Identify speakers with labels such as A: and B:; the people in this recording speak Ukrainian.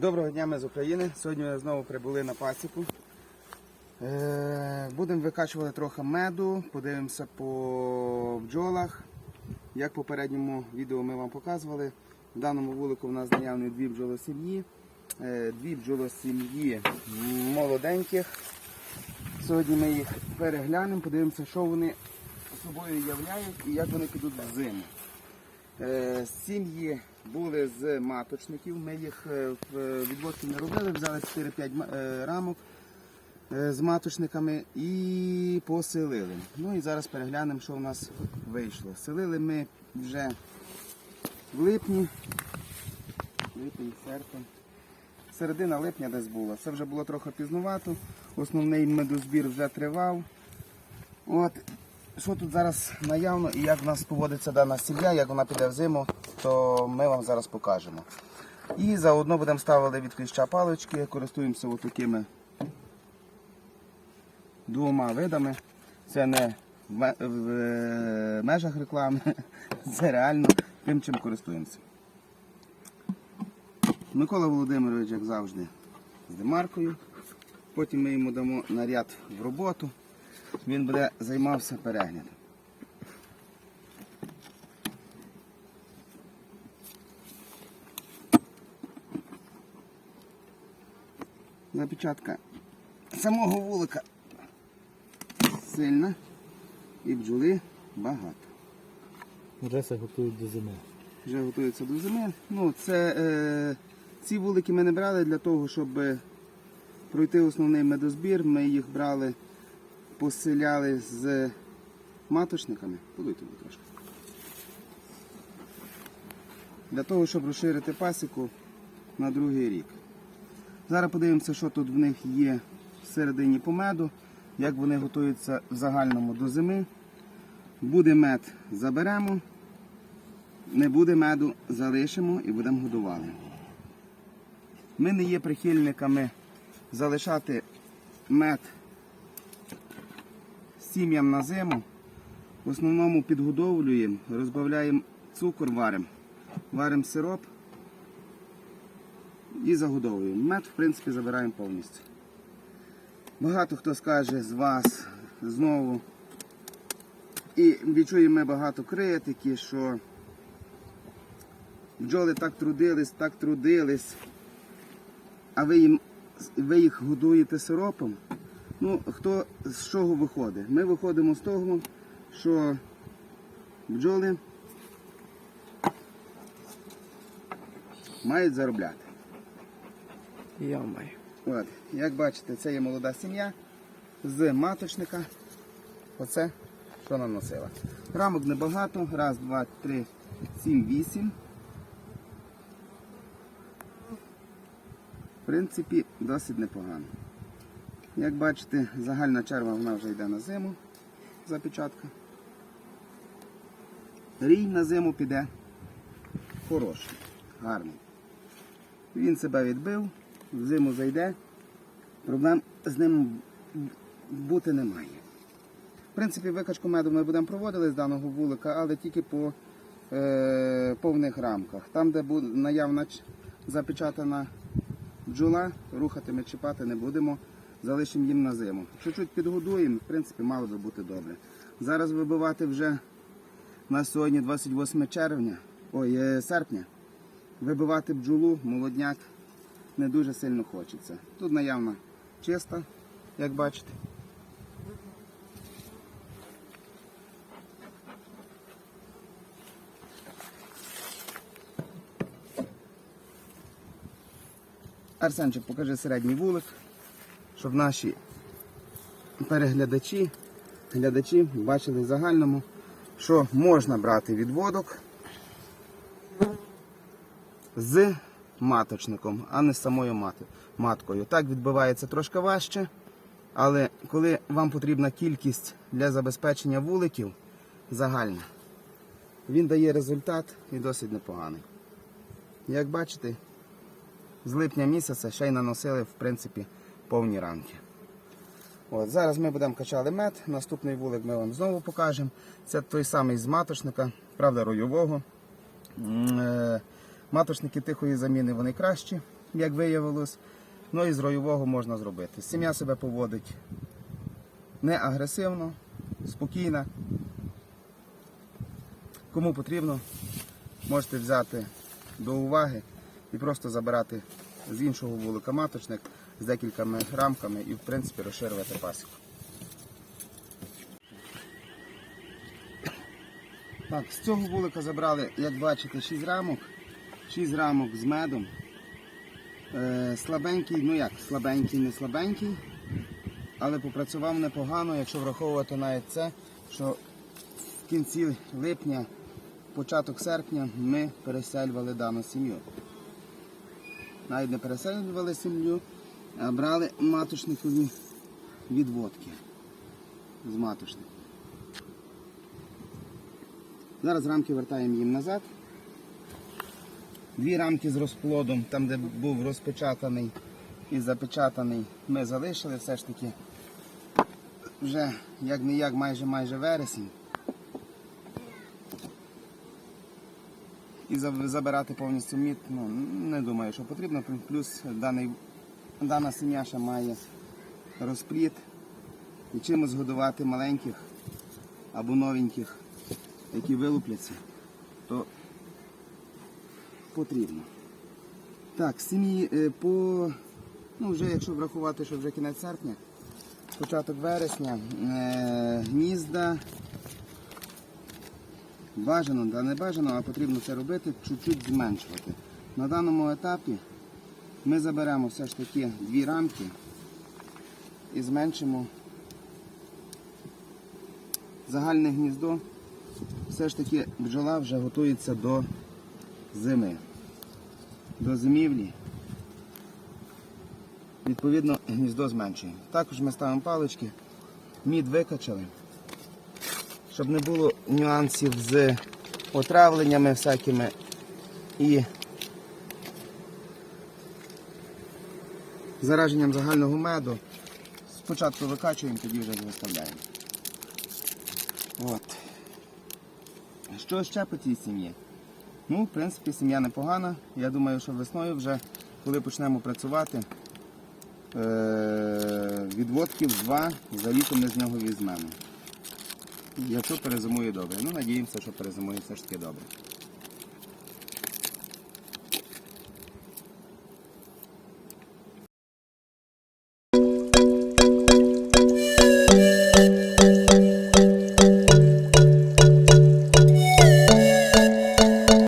A: Доброго дня, ми з України. Сьогодні ми знову прибули на пасіку. Е, Будемо викачувати трохи меду, подивимося по бджолах. Як в попередньому відео ми вам показували, в даному вулику у нас наявні дві бджолосім'ї. Е, Дві бджолосім'ї молоденьких. Сьогодні ми їх переглянемо, подивимося, що вони собою являють і як вони підуть в зиму. Е, Сім'ї були з маточників. Ми їх е, в відводці не робили, взяли 4-5 е, рамок е, з маточниками і поселили. Ну і зараз переглянемо, що у нас вийшло. Селили ми вже в липні, липень, серпень. Середина липня десь була. Це вже було трохи пізнувато. Основний медозбір вже тривав. От, що тут зараз наявно і як в нас поводиться дана сім'я, як вона піде в зиму, то ми вам зараз покажемо. І заодно будемо ставити від кліща палички, користуємося такими двома видами. Це не в ме- в межах реклами, це реально тим, чим користуємося. Микола Володимирович, як завжди, з демаркою. Потім ми йому дамо наряд в роботу. Він буде займався переглядом. Запечатка самого вулика сильна і бджоли багато.
B: Вже готують до зими.
A: Вже готуються до зими. Ну, це, е, ці вулики ми не брали для того, щоб е, пройти основний медозбір. Ми їх брали, поселяли з маточниками. Подуйте, будь трошки. Для того, щоб розширити пасіку на другий рік. Зараз подивимося, що тут в них є всередині по меду, як вони готуються в загальному до зими. Буде мед, заберемо. Не буде меду, залишимо і будемо годувати. Ми не є прихильниками залишати мед сім'ям на зиму. В основному підгодовлюємо, розбавляємо цукор, варимо, варимо сироп і загодовуємо. Мед, в принципі, забираємо повністю. Багато хто скаже з вас знову. І відчуємо ми багато критики, що бджоли так трудились, так трудились, а ви, їм, ви їх годуєте сиропом. Ну, хто з чого виходить? Ми виходимо з того, що бджоли мають заробляти.
B: Йомай.
A: От, як бачите, це є молода сім'я з маточника. Оце, що наносила. Рамок небагато. Раз, два, три, сім, вісім. В принципі, досить непогано. Як бачите, загальна черва вона вже йде на зиму. Запечатка. Рій на зиму піде хороший, гарний. Він себе відбив, в зиму зайде, проблем з ним бути немає. В принципі, викачку меду ми будемо проводити з даного вулика, але тільки по е, повних рамках. Там, де буде наявна запечатана бджола, рухати ми чіпати не будемо, залишимо їм на зиму. Чуть-чуть підгодуємо, в принципі, мало би бути добре. Зараз вибивати вже на сьогодні 28 червня, ой, е, серпня. Вибивати бджолу, молодняк не дуже сильно хочеться. Тут наявна чиста, як бачите. Арсенчик, покажи середній вулик, щоб наші переглядачі, глядачі бачили в загальному, що можна брати відводок з маточником, а не самою мати- маткою. Так відбивається трошки важче, але коли вам потрібна кількість для забезпечення вуликів загальна, він дає результат і досить непоганий. Як бачите, з липня місяця ще й наносили в принципі повні рамки. От, зараз ми будемо качати мед. Наступний вулик ми вам знову покажемо. Це той самий з маточника, правда, ройового. Маточники тихої заміни вони кращі. як виявилось. Ну і з ройового можна зробити. Сім'я себе поводить не агресивно, спокійна. Кому потрібно, можете взяти до уваги і просто забирати з іншого вулика маточник з декількома рамками і в принципі розширювати пасіку. Так, з цього вулика забрали, як бачите, 6 рамок. 6 рамок з медом. Е, слабенький, ну як, слабенький, не слабенький, але попрацював непогано, якщо враховувати навіть це, що в кінці липня, початок серпня ми переселювали дану сім'ю. Навіть не переселювали сім'ю, а брали маточникові відводки з маточника. Зараз рамки вертаємо їм назад. Дві рамки з розплодом, там де був розпечатаний і запечатаний, ми залишили все ж таки. Вже як не як майже майже вересень. І забирати повністю мід, ну, не думаю, що потрібно. Плюс даний, дана сім'я ще має розплід. І чимось годувати маленьких або новеньких, які вилупляться, то потрібно. Так, сім'ї е, по, ну вже якщо врахувати, що вже кінець серпня, початок вересня, е, гнізда. Бажано, та не бажано, а потрібно це робити, чуть-чуть зменшувати. На даному етапі ми заберемо все ж таки дві рамки і зменшимо загальне гніздо. Все ж таки бджола вже готується до зими, до зимівлі. Відповідно, гніздо зменшуємо. Також ми ставимо палички, мід викачали, щоб не було нюансів з отравленнями всякими і зараженням загального меду. Спочатку викачуємо, тоді вже виставляємо. От. Що ще по цій сім'ї? Ну, в принципі, сім'я непогана. Я думаю, що весною вже, коли почнемо працювати, е- відводків два за літом ми з нього візьмемо. Якщо перезимує добре. Ну, надіємося, що перезимує все ж таки добре.